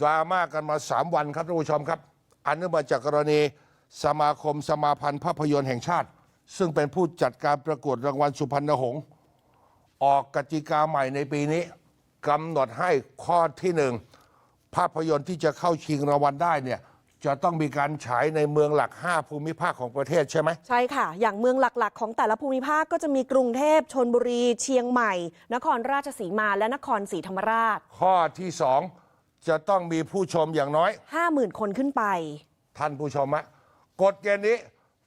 ดราม่ากันมา 3 วันครับท่านผู้ชมครับ อันเนื่องมาจากกรณีสมาคมสมาพันธ์ภาพยนตร์แห่งชาติ ซึ่งเป็นผู้จัดการประกวดรางวัลสุพรรณหงษ์ออกกติกาใหม่ในปีนี้กำหนดให้ข้อที่หนึ่งภาพยนตร์ที่จะเข้าชิงรางวัลได้เนี่ยจะต้องมีการฉายในเมืองหลัก 5 ภูมิภาคของประเทศใช่ไหม ใช่ค่ะ อย่างเมืองหลักๆ ของแต่ละภูมิภาคก็จะมีกรุงเทพชนบุรี เชียงใหม่ นครราชสีมาและนครศรีธรรมราช ข้อที่สอง จะต้องมีผู้ชมอย่างน้อย 50,000 คนขึ้นไป ท่านผู้ชมฮะกฎเกณฑ์นี้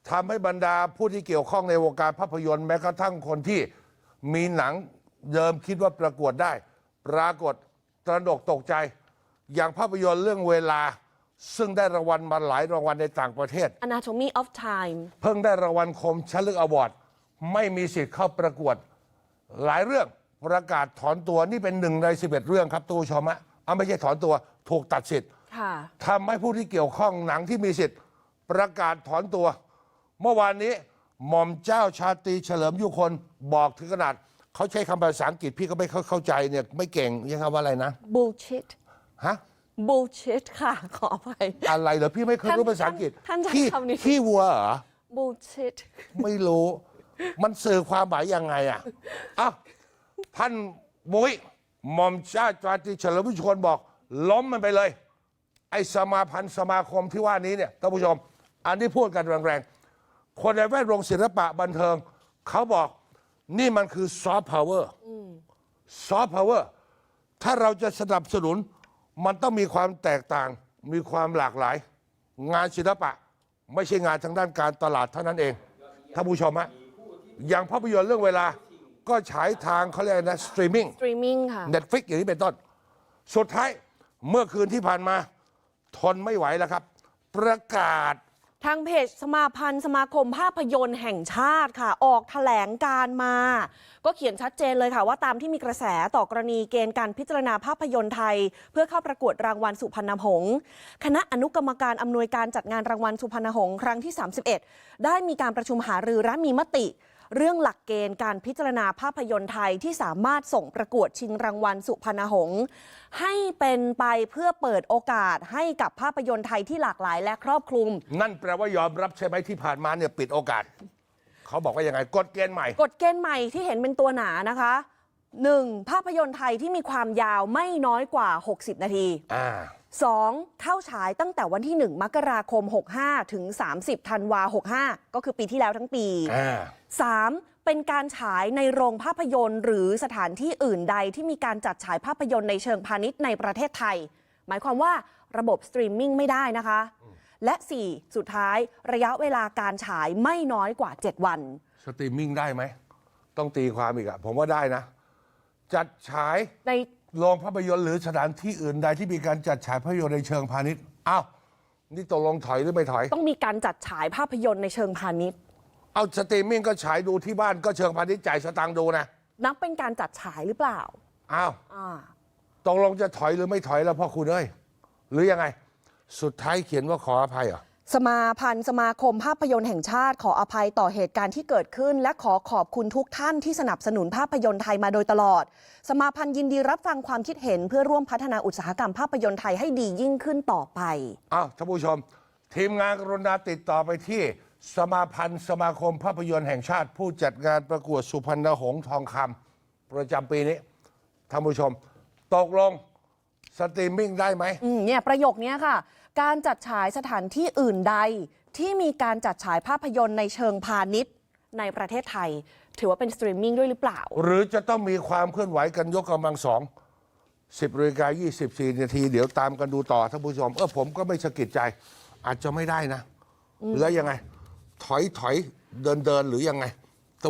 ทำให้บรรดาผู้ที่เกี่ยวข้องในวงการภาพยนตร์แม้กระทั่งคนที่มีหนังเดิมคิดว่าประกวดได้ ปรากฏตระหนกตกใจ อย่างภาพยนตร์เรื่องเวลา ซึ่งได้รางวัลมาหลายรางวัลในต่างประเทศ Anatomy of Time เพิ่งได้รางวัลคมชลึกอวอร์ดไม่มีสิทธิ์เข้าประกวด หลายเรื่องประกาศถอนตัวนี่เป็นหนึ่งในสิบเอ็ดเรื่องครับตู้ชมฮะ เอาไม่ใช่ถอนตัวถูกตัดสิทธิ์ค่ะทำให้ผู้ที่เกี่ยวข้องหนังที่มีสิทธิ์ประกาศถอนตัว เมื่อวานนี้หม่อมเจ้าชาตรีเฉลิมยุคนบอกถึงขนาด เขาใช้คำภาษาอังกฤษพี่ก็ไม่เข้าเข้าใจเนี่ยไม่เก่งยังคำว่าอะไรนะ bullshit ฮะ bullshit ค่ะขออภัย อะไรเหรอพี่ไม่เคยรู้ภาษาอังกฤษท่านท่านขี้ใช้คำนี้ ขี้วัวเหรอ bullshit ไม่รู้ มันสื่อความหมายยังไงอะอ้าวท่านมุ้ย หม่อมเจ้าชาตรีเฉลิมยุคนบอก ล้มมันไปเลย ไอ้สมาพันธ์สมาคมที่ว่านี้เนี่ยท่านผู้ชม อันที่พูดกันแรงๆ คนในแวดวงศิลปะบันเทิง เขาบอกนี่มันคือซอฟต์พาวเวอร์ซอฟต์พาวเวอร์ถ้าเราจะสนับสนุน มันต้องมีความแตกต่าง มีความหลากหลาย งานศิลปะ ไม่ใช่งานทางด้านการตลาดเท่านั้นเองท่านผู้ชมฮะอย่างภาพยนตร์เรื่องเวลา ก็ฉายทางเขาเรียกอะไรนะสตรีมมิ่ง streaming ค่ะ เน็ตฟิกอย่างนี้เป็นต้น สุดท้ายเมื่อคืนที่ผ่านมา ทนไม่ไหวแล้วครับ ประกาศ ทางเพจสมาพันธ์สมาคมภาพยนตร์แห่งชาติค่ะ ออกแถลงการมา ก็เขียนชัดเจนเลยค่ะ ว่าตามที่มีกระแสต่อกรณีเกณฑ์การพิจารณาภาพยนตร์ไทย เพื่อเข้าประกวดรางวัลสุพรรณหงษ์คณะอนุกรรมการอำนวยการจัดงานรางวัลสุพรรณหงษ์ครั้งที่ 31 ได้มีการประชุมหารือและมีมติ เรื่องหลักเกณฑ์การพิจารณาภาพยนตร์ไทยที่สามารถส่งประกวดชิงรางวัลสุพรรณหงษ์ให้เป็นไปเพื่อเปิดโอกาสให้กับภาพยนตร์ไทยที่หลากหลายและครอบคลุม นั่นแปลว่ายอมรับใช่ไหมที่ผ่านมาเนี่ยปิดโอกาส เขาบอกว่ายังไงกฎเกณฑ์ใหม่ กฎเกณฑ์ใหม่ที่เห็นเป็นตัวหนานะคะ 1. ภาพยนตร์ไทยที่มีความยาวไม่น้อยกว่า 60 นาทีอ่า 2. เข้าฉายตั้งแต่วันที่ 1 มกราคม 65 ถึง 30 ธันวา 65 ก็คือปีที่แล้วทั้งปี อ่า 3. เป็นการฉายในโรงภาพยนตร์ หรือสถานที่อื่นใดที่มีการจัดฉายภาพยนตร์ในเชิงพาณิชย์ในประเทศไทย หมายความว่าระบบสตรีมมิ่งไม่ได้นะคะ และ 4. สุดท้ายระยะเวลาการฉายไม่น้อยกว่า 7 วัน สตรีมมิ่งได้ไหม ต้องตีความอีกอะผมว่าได้นะ จัดฉายในโรงภาพยนตร์หรือสถานที่อื่นใดที่มีการจัดฉายภาพยนตร์ในเชิงพาณิชย์อ้าวนี่ตกลงถอยหรือไม่ถอย ต้องมีการจัดฉายภาพยนตร์ในเชิงพาณิชย์ เอาสตรีมมิ่งก็ฉายดูที่บ้านก็เชิงพาณิชย์จ่ายสตางค์ดูนะนับเป็นการจัดฉายหรือเปล่าอ้าวอ่าตกลงจะถอยหรือไม่ถอยแล้วพ่อคุณเอ้ยหรือยังไง สุดท้ายเขียนว่าขออภัยเหรอ สมาพันธ์สมาคมภาพยนตร์แห่งชาติ ขออภัยต่อเหตุการณ์ที่เกิดขึ้น และขอขอบคุณทุกท่านที่สนับสนุนภาพยนตร์ไทยมาโดยตลอด สมาพันธ์ยินดีรับฟังความคิดเห็นเพื่อร่วมพัฒนาอุตสาหกรรมภาพยนตร์ไทยให้ดียิ่งขึ้นต่อไป อ้าวท่านผู้ชม ทีมงานกรุณาติดต่อไปที่สมาพันธ์สมาคมภาพยนตร์แห่งชาติ ผู้จัดงานประกวดสุพรรณหงษ์ทองคำประจำปีนี้ท่านผู้ชม ตกลงสตรีมมิ่งได้ไหม อืมเนี่ยประโยคเนี้ยค่ะ การจัดฉายสถานที่อื่นใด ที่มีการจัดฉายภาพยนตร์ในเชิงพาณิชย์ในประเทศไทย ถือว่าเป็นสตรีมมิ่งด้วยหรือเปล่า หรือจะต้องมีความเคลื่อนไหวกันยกกำลังสองสิบนาฬิกายี่สิบสี่นาทีเดี๋ยวตามกันดูต่อท่านผู้ชม เออผมก็ไม่สะกิดใจ อาจจะไม่ได้นะแล้วยังไง ถอยถอยเดินเดินหรือยังไง